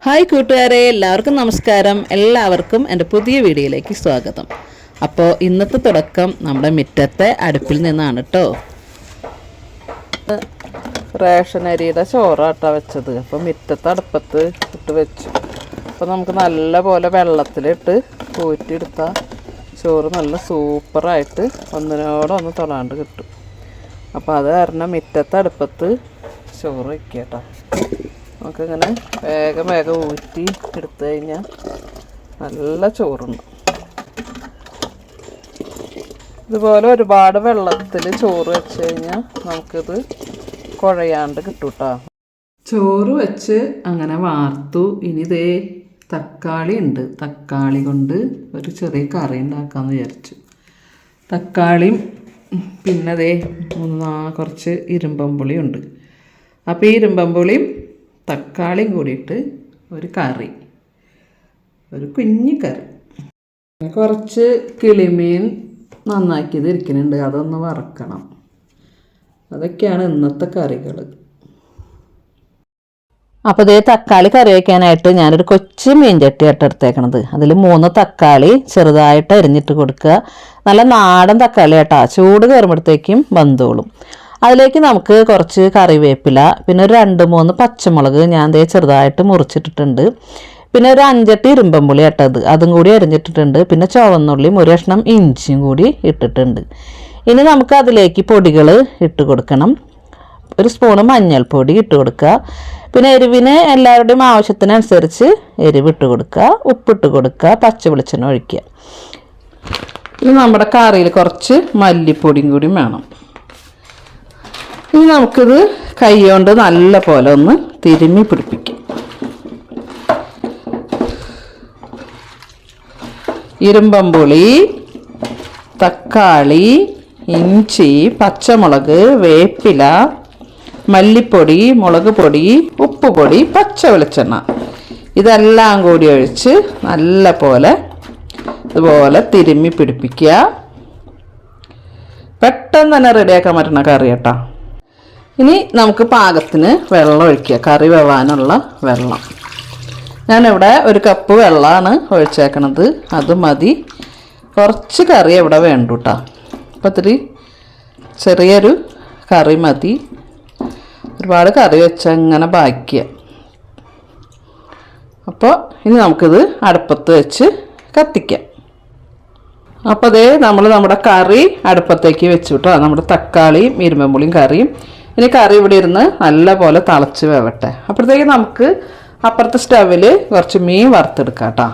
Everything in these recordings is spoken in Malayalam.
ഹായ് കൂട്ടുകാരെ എല്ലാവർക്കും നമസ്കാരം. എല്ലാവർക്കും എന്റെ പുതിയ വീഡിയോയിലേക്ക് സ്വാഗതം. അപ്പോൾ ഇന്നത്തെ തുടക്കം നമ്മുടെ മുറ്റത്തെ അടുപ്പിൽ നിന്നാണ് കേട്ടോ റേഷൻ അരിയുടെ ചോറാട്ടാണ് വെച്ചത്. അപ്പോൾ മുറ്റത്തെ അടുപ്പത്ത് ഇട്ട് വെച്ചു. അപ്പോൾ നമുക്ക് നല്ല പോലെ വെള്ളത്തിലിട്ട് കൂറ്റിയെടുത്താൽ ചോറ് നല്ല സൂപ്പറായിട്ട് ഒന്നിനോടൊന്ന് തൊടാണ്ട് കിട്ടും. അപ്പോൾ അത് കാരണം മുറ്റത്തെ അടുപ്പത്ത് ചോറ് വയ്ക്കുക കേട്ടോ നമുക്കിങ്ങനെ വേഗം വേഗം ഊറ്റി എടുത്തു കഴിഞ്ഞാൽ നല്ല ചോറുണ്ട്. ഇതുപോലെ ഒരുപാട് വെള്ളത്തിൽ ചോറ് വെച്ച് കഴിഞ്ഞാൽ നമുക്കിത് കുഴയാണ്ട് കിട്ടും കേട്ടോ ചോറ് വെച്ച് അങ്ങനെ വാർത്തു. ഇനി ഇതേ തക്കാളി ഉണ്ട്. തക്കാളി കൊണ്ട് ഒരു ചെറിയ കറി ഉണ്ടാക്കാമെന്ന് വിചാരിച്ചു. തക്കാളിയും പിന്നെ മൂന്നാ കുറച്ച് ഇരുമ്പമ്പുളി ഉണ്ട് അപ്പോൾ ഈ ഇരുമ്പമ്പുളിയും തക്കാളിയും കൂടിയിട്ട് ഒരു കറി ഒരു കുഞ്ഞു കറി. കുറച്ച് കിളിമീൻ നന്നാക്കിയത് ഇരിക്കുന്നുണ്ട് അതൊന്ന് വറക്കണം. അതൊക്കെയാണ് ഇന്നത്തെ കറികൾ. അപ്പോൾ ഇതേ തക്കാളി കറി വയ്ക്കാനായിട്ട് ഞാനൊരു കൊച്ചു മീൻചട്ടി ആയിട്ട് എടുത്തേക്കണത്. അതിൽ മൂന്ന് തക്കാളി ചെറുതായിട്ട് അരിഞ്ഞിട്ട് കൊടുക്കുക. നല്ല നാടൻ തക്കാളി ആട്ടാ. ചൂട് കയറുമ്പോഴത്തേക്കും വന്നോളും. അതിലേക്ക് നമുക്ക് കുറച്ച് കറിവേപ്പില പിന്നെ ഒരു രണ്ട് മൂന്ന് പച്ചമുളക് ഞാൻ ദേ ചെറുതായിട്ട് മുറിച്ചിട്ടിട്ടുണ്ട്. പിന്നെ ഒരു അഞ്ചെട്ട് ഇരുമ്പമ്പുളി ഇട്ടത് അതും കൂടി അരിഞ്ഞിട്ടിട്ടുണ്ട്. പിന്നെ ചുവന്നുള്ളിയും ഒരു കഷ്ണം ഇഞ്ചിയും കൂടി ഇട്ടിട്ടുണ്ട്. ഇനി നമുക്ക് അതിലേക്ക് പൊടികൾ ഇട്ട് കൊടുക്കണം. ഒരു സ്പൂണ് മഞ്ഞൾപ്പൊടി ഇട്ട് കൊടുക്കുക. പിന്നെ എരിവിന് എല്ലാവരുടെയും ആവശ്യത്തിനനുസരിച്ച് എരിവ് ഇട്ട് കൊടുക്കുക. ഉപ്പിട്ട് കൊടുക്കുക. പച്ച വെളിച്ചെണ്ണ ഒഴിക്കുക. ഇനി നമ്മുടെ കറിയിൽ കുറച്ച് മല്ലിപ്പൊടിയും കൂടി വേണം. ഇനി നമുക്കിത് കൈ കൊണ്ട് നല്ല പോലെ ഒന്ന് തിരുമ്മി പിടിപ്പിക്കും. ഇരുമ്പമ്പുളി തക്കാളി ഇഞ്ചി പച്ചമുളക് വേപ്പില മല്ലിപ്പൊടി മുളക് പൊടി ഉപ്പ് പൊടി പച്ച വെളിച്ചെണ്ണ. ഇതെല്ലാം കൂടി ഒഴിച്ച് നല്ല പോലെ ഇതുപോലെ തിരുമ്മി പിടിപ്പിക്കുക. പെട്ടെന്ന് തന്നെ റെഡിയാക്കാൻ പറ്റുന്ന കറി കേട്ടോ. ഇനി നമുക്ക് പാകത്തിന് വെള്ളം ഒഴിക്കുക. കറി വെള്ളാനുള്ള വെള്ളം. ഞാനിവിടെ ഒരു കപ്പ് വെള്ളമാണ് ഒഴിച്ചേക്കണത്. അത് മതി. കുറച്ച് കറി ഇവിടെ വേണ്ടു കേട്ടോ അപ്പോൾ ഇത്തിരി ചെറിയൊരു കറി മതി. ഒരുപാട് കറി വെച്ചാൽ ഇങ്ങനെ ബാക്കിയ. അപ്പോൾ ഇനി നമുക്കിത് അടുപ്പത്ത് വെച്ച് കത്തിക്കാം. അപ്പോൾ അതേ നമ്മൾ നമ്മുടെ കറി അടുപ്പത്തേക്ക് വെച്ചു കേട്ടോ നമ്മുടെ തക്കാളിയും ഇരുമ്പമ്പുളിയും കറിയും ഇനി കറി ഇവിടെ ഇരുന്ന് നല്ലപോലെ തിളച്ച് വേവട്ടെ. അപ്പോഴത്തേക്ക് നമുക്ക് അപ്പുറത്തെ സ്റ്റവിൽ കുറച്ച് മീൻ വറുത്തെടുക്കാം കേട്ടോ.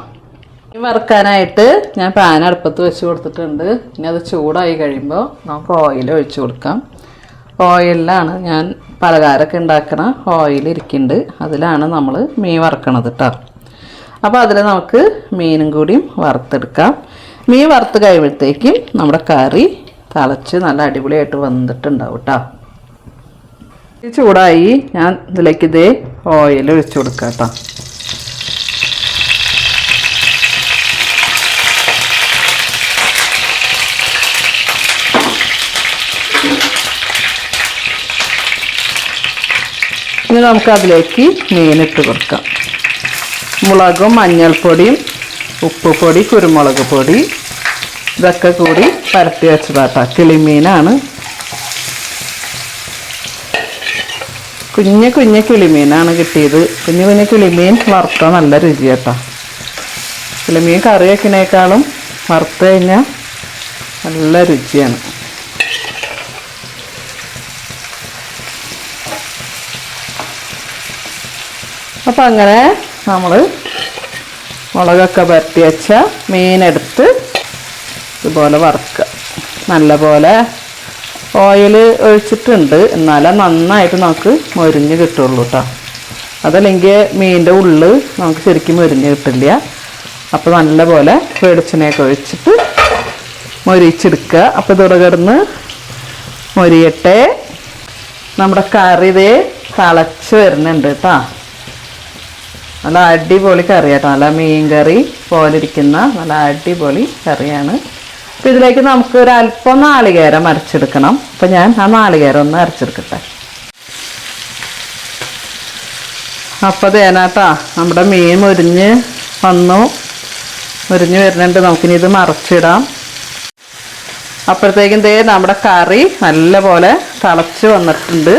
മീൻ വറുക്കാനായിട്ട് ഞാൻ പാൻ അടുപ്പത്ത് വെച്ച് കൊടുത്തിട്ടുണ്ട്. ഇനി അത് ചൂടായി കഴിയുമ്പോൾ നമുക്ക് ഓയിൽ ഒഴിച്ച് കൊടുക്കാം. ഓയിലാണ് ഞാൻ പലഹാരമൊക്കെ ഉണ്ടാക്കണ ഓയിൽ ഇരിക്കുന്നുണ്ട്. അതിലാണ് നമ്മൾ മീൻ വറുക്കണത് കേട്ടോ. അപ്പോൾ അതിൽ നമുക്ക് മീനും കൂടിയും വറുത്തെടുക്കാം. മീൻ വറുത്ത് കഴിയുമ്പോഴത്തേക്കും നമ്മുടെ കറി തിളച്ച് നല്ല അടിപൊളിയായിട്ട് വന്നിട്ടുണ്ടാവും കേട്ടോ. ചൂടായി. ഞാൻ ഇതിലേക്ക് ഇത് ഓയിൽ ഒഴിച്ചു കൊടുക്കാം കേട്ടോ ഇനി നമുക്ക് അതിലേക്ക് മീനിട്ട് കൊടുക്കാം. മുളകും മഞ്ഞൾപ്പൊടിയും ഉപ്പുപൊടി കുരുമുളക് പൊടി ഇതൊക്കെ കൂടി പരത്തി വെച്ചതാട്ടാ. കിളിമീനാണ് കുഞ്ഞു കുഞ്ഞ കിളിമീനാണ് കിട്ടിയത്. കുഞ്ഞു കുഞ്ഞു കിളിമീൻ വറുത്ത നല്ല രുചി കേട്ടോ കിളിമീൻ കറി വെക്കണേക്കാളും വറുത്ത് കഴിഞ്ഞാൽ നല്ല രുചിയാണ്. അപ്പം അങ്ങനെ നമ്മൾ മുളകൊക്കെ പരത്തി വെച്ച മീനെടുത്ത് ഇതുപോലെ വറുക്കുക നല്ല പോലെ ഓയിൽ ഒഴിച്ചിട്ടുണ്ട്. എന്നാലേ നന്നായിട്ട് നമുക്ക് മൊരിഞ്ഞ് കിട്ടുള്ളൂ കേട്ടോ അതല്ലെങ്കിൽ മീനിന്റെ ഉള്ളിൽ നമുക്ക് ശരിക്കും മൊരിഞ്ഞ് കിട്ടില്ല. അപ്പോൾ നല്ലപോലെ വെളിച്ചെണ്ണയൊക്കെ ഒഴിച്ചിട്ട് മൊരിച്ചെടുക്കുക അപ്പോൾ ഇതോടെ കിടന്ന് മൊരിയട്ടെ. നമ്മുടെ കറി ഇതേ തിളച്ച് വരുന്നുണ്ട് കേട്ടോ നല്ല അടിപൊളി കറിയാട്ടോ. നല്ല മീൻ കറി പോലിരിക്കുന്ന നല്ല അടിപൊളി കറിയാണ്. അപ്പോൾ ഇതിലേക്ക് നമുക്ക് ഒരു അല്പം നാളികേരം അരച്ചെടുക്കണം. അപ്പം ഞാൻ ആ നാളികേരം ഒന്ന് അരച്ചെടുക്കട്ടെ. അപ്പോൾ തേനാട്ടാ നമ്മുടെ മീൻ മുരിഞ്ഞ് വന്നു. മുരിഞ്ഞ് വരുന്നുണ്ട്. നമുക്കിനി ഇത് മറച്ചിടാം. അപ്പോഴത്തേക്കും ദേ നമ്മുടെ കറി നല്ലപോലെ തിളച്ച് വന്നിട്ടുണ്ട്.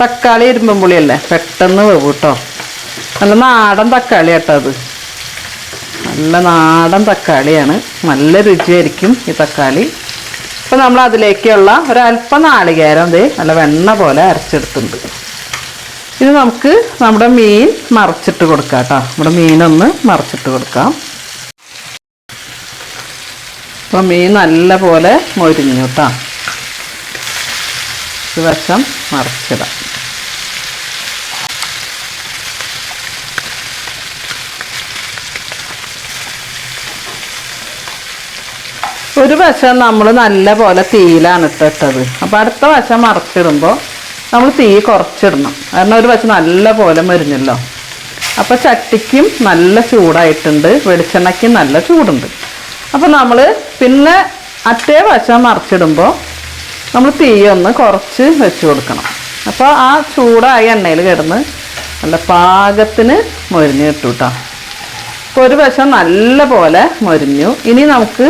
തക്കാളി ഇരുമ്പും പുളിയല്ലേ? പെട്ടെന്ന് വെവ് കേട്ടോ നല്ല നാടൻ തക്കാളി കേട്ടോ അത്. നല്ല നാടൻ തക്കാളിയാണ്. നല്ല രുചിയായിരിക്കും ഈ തക്കാളി. അപ്പോൾ നമ്മൾ അതിലേക്കുള്ള ഒരല്പം നാളികേരം ദേ നല്ല വെണ്ണ പോലെ അരച്ചെടുത്തിട്ടുണ്ട്. ഇത് നമുക്ക് നമ്മുടെ മീൻ മറച്ചിട്ട് കൊടുക്കാം കേട്ടോ. നമ്മുടെ മീനൊന്ന് മറച്ചിട്ട് കൊടുക്കാം. അപ്പോൾ മീൻ നല്ല പോലെ മൊരിഞ്ഞു കേട്ടോ. ഒരു വശം മറച്ചിടാം. ഒരു വശം നമ്മൾ നല്ല പോലെ തീയിലാണ് ഇട്ടിട്ടത്. അപ്പോൾ അടുത്ത വശം മറച്ചിടുമ്പോൾ നമ്മൾ തീ കുറച്ചിടണം. കാരണം ഒരു വശം നല്ല പോലെ മരിഞ്ഞല്ലോ. അപ്പോൾ ചട്ടിക്കും നല്ല ചൂടായിട്ടുണ്ട്. വെളിച്ചെണ്ണയ്ക്കും നല്ല ചൂടുണ്ട്. അപ്പോൾ നമ്മൾ പിന്നെ അറ്റേ വശം മറച്ചിടുമ്പോൾ നമ്മൾ തീ ഒന്ന് കുറച്ച് വെച്ച് കൊടുക്കണം. അപ്പോൾ ആ ചൂടായ എണ്ണയിൽ കിടന്ന് നല്ല പാകത്തിന് മൊരിഞ്ഞ് കിട്ടും കേട്ടോ അപ്പോൾ ഒരു വശം നല്ല പോലെ മൊരിഞ്ഞു. ഇനി നമുക്ക്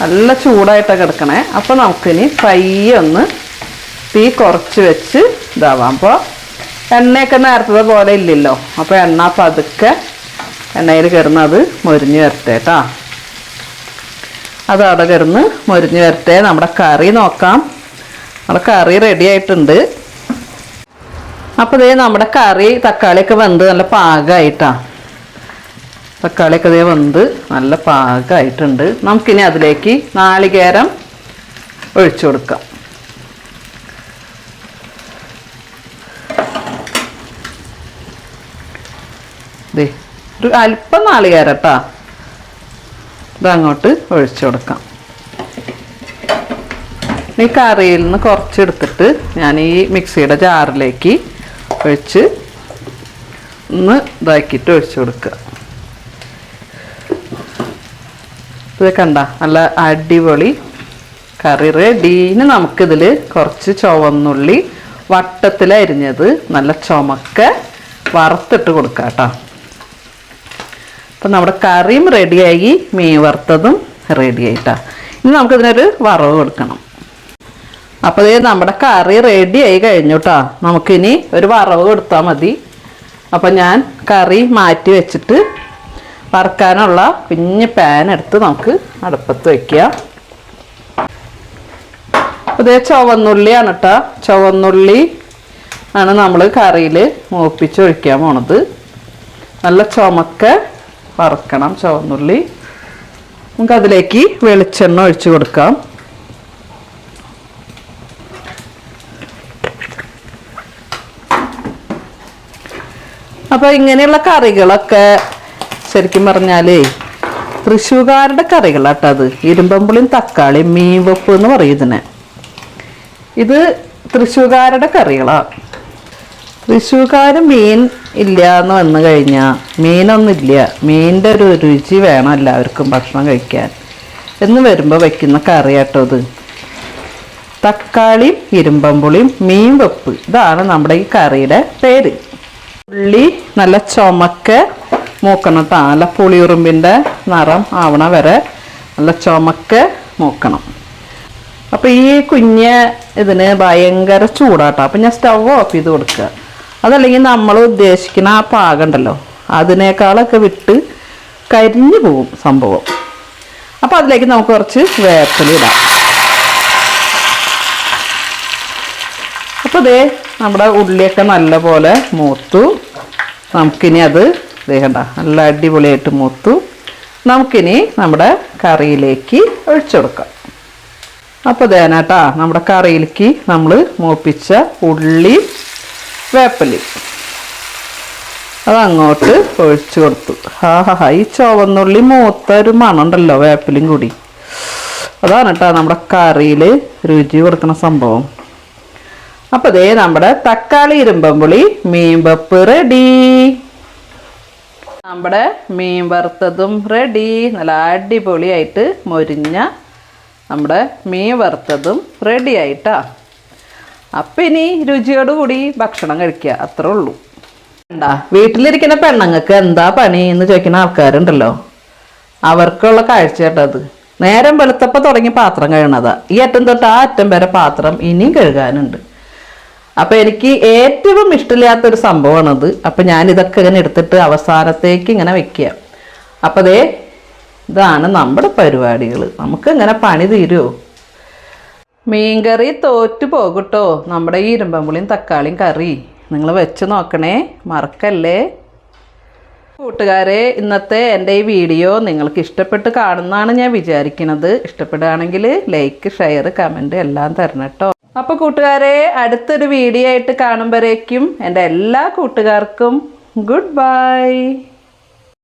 നല്ല ചൂടായിട്ടാണ് കിടക്കണേ. അപ്പോൾ നമുക്കിനി പയ്യെ ഒന്ന് തീ കുറച്ച് വെച്ച് ഇതാവാം. അപ്പോൾ എണ്ണയൊക്കെ നേരത്തത് പോലെ ഇല്ലല്ലോ. അപ്പോൾ എണ്ണ പതുക്കെ എണ്ണയിൽ കിടന്ന് അത് മൊരിഞ്ഞ് വരട്ടെ കേട്ടോ അത് അവിടെ കിടന്ന് മൊരിഞ്ഞ് വരട്ടെ. നമ്മുടെ കറി നോക്കാം. നമ്മുടെ കറി റെഡി ആയിട്ടുണ്ട്. അപ്പോൾ ഇതേ നമ്മുടെ കറി തക്കാളിയൊക്കെ വെന്ത് നല്ല പാകമായിട്ടാ തക്കാളിയൊക്കെ ഇതേ വെന്ത് നല്ല പാകമായിട്ടുണ്ട് നമുക്കിനി അതിലേക്ക് നാളികേരം ഒഴിച്ചു കൊടുക്കാം. ദേ ഒരു അല്പം നാളികേരം കേട്ടാ ഇതങ്ങോട്ട് ഒഴിച്ചു കൊടുക്കാം. ഈ കറിയിൽ നിന്ന് കുറച്ചെടുത്തിട്ട് ഞാൻ ഈ മിക്സിയുടെ ജാറിലേക്ക് ഒഴിച്ച് ഒന്ന് ഇതാക്കിയിട്ട് ഒഴിച്ചു കൊടുക്കുക. ഇത് കണ്ട നല്ല അടിപൊളി കറി റെഡീന് നമുക്കിതിൽ കുറച്ച് ചുവന്നുള്ളി വട്ടത്തിൽ അരിഞ്ഞത്. നല്ല ചുമക്ക വറുത്തിട്ട് കൊടുക്കാം കേട്ടോ അപ്പം നമ്മുടെ കറിയും റെഡിയായി മീൻ വറുത്തതും റെഡിയായിട്ടാ ഇനി നമുക്കിതിനൊരു വറവ് കൊടുക്കണം. അപ്പോൾ ഇത് നമ്മുടെ കറി റെഡിയായി കഴിഞ്ഞു കേട്ടോ നമുക്കിനി ഒരു വറവ് കൊടുത്താൽ മതി. അപ്പം ഞാൻ കറി മാറ്റി വെച്ചിട്ട് വറുക്കാനുള്ള കുഞ്ഞ് പാൻ എടുത്ത് നമുക്ക് അടുപ്പത്ത് വയ്ക്കുക ഇതേ ചുവന്നുള്ളിയാണ് കേട്ടോ ചുവന്നുള്ളി ആണ് നമ്മൾ കറിയിൽ മൂപ്പിച്ചൊഴിക്കാൻ പോണത്. നല്ല ചുമക്ക വറുക്കണം ചുവന്നുള്ളി. നമുക്ക് അതിലേക്ക് വെളിച്ചെണ്ണ ഒഴിച്ചു കൊടുക്കാം. അപ്പോൾ ഇങ്ങനെയുള്ള കറികളൊക്കെ ശരിക്കും പറഞ്ഞാലേ തൃശ്ശൂകാരുടെ കറികളാട്ടോ അത്. ഇരുമ്പമ്പുളിയും തക്കാളിയും മീൻ വെപ്പ് എന്ന് പറയും ഇത് തൃശ്ശൂകാരുടെ കറികളാണ് തൃശ്ശൂക്കാർ മീൻ ഇല്ല എന്ന് വന്നു കഴിഞ്ഞാൽ മീനൊന്നുമില്ല. മീനിന്റെ ഒരു രുചി വേണം എല്ലാവർക്കും ഭക്ഷണം കഴിക്കാൻ. എന്ന് വരുമ്പോൾ വയ്ക്കുന്ന കറിയാട്ടോ ഇത്. തക്കാളിയും ഇരുമ്പമ്പുളിയും മീൻ വെപ്പ്. ഇതാണ് നമ്മുടെ ഈ കറിയുടെ പേര്. ഉള്ളി നല്ല ചുമക്ക് മൂക്കണം കേട്ടോ നല്ല പുളിയുറുമ്പിന്റെ നിറം ആവണ വരെ നല്ല ചുമക്ക് മൂക്കണം. അപ്പോൾ ഈ കുഞ്ഞ് ഇതിന് ഭയങ്കര ചൂടാട്ടോ. അപ്പം ഞാൻ സ്റ്റവ് ഓഫ് ചെയ്ത് കൊടുക്കുക. അതല്ലെങ്കിൽ നമ്മൾ ഉദ്ദേശിക്കുന്ന ആ പാകം ഉണ്ടല്ലോ അതിനേക്കാളൊക്കെ വിട്ട് കരിഞ്ഞു പോകും സംഭവം. അപ്പോൾ അതിലേക്ക് നമുക്ക് കുറച്ച് വേപ്പിലിടാം അപ്പോൾ ദേ നമ്മുടെ ഉള്ളിയൊക്കെ നല്ലപോലെ മൂത്തു. നമുക്കിനി അത് ദേഹണ്ട നല്ല അടിപൊളിയായിട്ട് മൂത്തു. നമുക്കിനി നമ്മുടെ കറിയിലേക്ക് ഒഴിച്ചു കൊടുക്കാം. അപ്പോൾ ദേനാട്ടാ നമ്മുടെ കറിയിലേക്ക് നമ്മൾ മൂപ്പിച്ച ഉള്ളി വേപ്പലി. അതങ്ങോട്ട് ഒഴിച്ചു കൊടുത്തു. ഹാ ഹാ ഹാ ഈ ചുവന്നുള്ളി മൂത്ത ഒരു മണമുണ്ടല്ലോ വേപ്പിലും കൂടി. അതാണ് കേട്ടോ നമ്മുടെ കറിയിൽ രുചി കൊടുക്കുന്ന സംഭവം. അപ്പോൾ ദേ നമ്മുടെ തക്കാളി ഇരുമ്പമ്പുളി മീൻ പപ്പ് റെഡി. നമ്മുടെ മീൻ വറുത്തതും റെഡി നല്ല അടിപൊളിയായിട്ട് മൊരിഞ്ഞ നമ്മുടെ മീൻ വറുത്തതും റെഡി ആയിട്ടാ. അപ്പം ഇനി രുചിയോടുകൂടി ഭക്ഷണം കഴിക്കുക അത്രേ ഉള്ളൂ. എന്താ വീട്ടിലിരിക്കുന്ന പെണ്ണുങ്ങൾക്ക് എന്താ പണി എന്ന് ചോദിക്കുന്ന ആൾക്കാരുണ്ടല്ലോ. അവർക്കുള്ള കാഴ്ച കേട്ടത് നേരം വെളുത്തപ്പോൾ തുടങ്ങി പാത്രം കഴുകണതാ. ഈ അറ്റം തൊട്ട് ആ അറ്റം വരെ പാത്രം ഇനിയും കഴുകാനുണ്ട്. അപ്പൊ എനിക്ക് ഏറ്റവും ഇഷ്ടമില്ലാത്തൊരു അപ്പൊ ഞാൻ ഇതൊക്കെ ഇങ്ങനെ എടുത്തിട്ട് അവസാനത്തേക്ക് ഇങ്ങനെ വെക്കുക. അപ്പൊ അതേ ഇതാണ് നമ്മുടെ പരിപാടികൾ നമുക്ക് ഇങ്ങനെ പണി തീരുമോ മീൻകറി തോറ്റു പോകട്ടോ? നമ്മുടെ ഈ ഇരുമ്പമ്പുളിയും തക്കാളിയും കറി. നിങ്ങൾ വെച്ച് നോക്കണേ മറക്കല്ലേ? കൂട്ടുകാരെ ഇന്നത്തെ എന്റെ ഈ വീഡിയോ നിങ്ങൾക്ക് ഇഷ്ടപ്പെട്ട് കാണുന്നതാണ് ഞാൻ വിചാരിക്കുന്നത് ഇഷ്ടപ്പെടുകയാണെങ്കിൽ ലൈക്ക് ഷെയർ കമന്റ് എല്ലാം തരണം കേട്ടോ. അപ്പോൾ കൂട്ടുകാരെ അടുത്തൊരു വീഡിയോ ആയിട്ട് കാണുമ്പോഴേക്കും എന്റെ എല്ലാ കൂട്ടുകാർക്കും ഗുഡ് ബൈ.